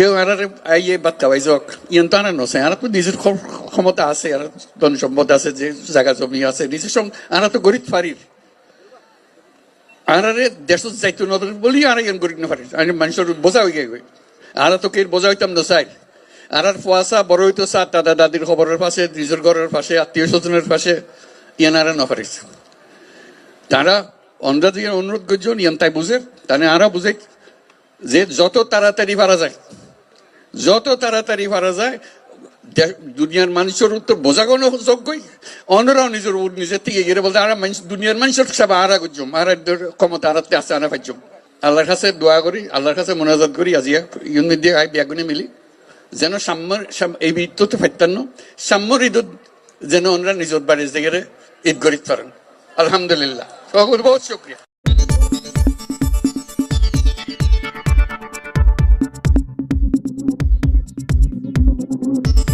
কেউ আর আইয়ে বাচ্চা পাই যাক ইয়ান তো আনার নছে আর তো নিজের ক্ষ- ক্ষমতা আছে আর ধন সম্পদ আছে যে জায়গা জমি আছে নিজের সঙ্গে আর তো গরিব ফারির আর আরে দেশ যাইতো নদর বলি আর ইয়ান গরিব না ফারির আমি মানুষের বোঝা হয়ে গেছে আর তো কে বোঝা হইতাম না চাই আর আর ফুয়াশা বড় হইতো চা দাদা দাদির খবরের পাশে নিজের ঘরের পাশে আত্মীয় স্বজনের পাশে ইয়ান আর না ফারিস তারা অন্ধা দিয়ে অনুরোধ করছেন ইয়ান তাই বুঝে তাহলে আরা বুঝে যে যত তাড়াতাড়ি পারা যায় যত তাড়াতাড়ি পারা যায় দুনিয়ার মানুষের উত্তর বোঝাগোনো যোগ্যই। অন্যরাও নিজের নিজের থেকে গেলে বলতে আর দুনিয়ার মানুষের সব আরা করছম, আর ক্ষমতা আরাতে আছে আনা পাইছম। আল্লাহর কাছে দোয়া করি, আল্লাহর কাছে মনোজাত করি আজিয়া ইউন দিয়ে আই বিয়াগুনে মিলি। যেন সাম্যর এই ঈদ তো ফাইতান্ন সাম্যর ঈদ যেন ওনারা নিজের বাড়ির জায়গায় ঈদ করিতে পারেন আলহামদুলিল্লাহ। বহুত বহুত শুক্রিয়া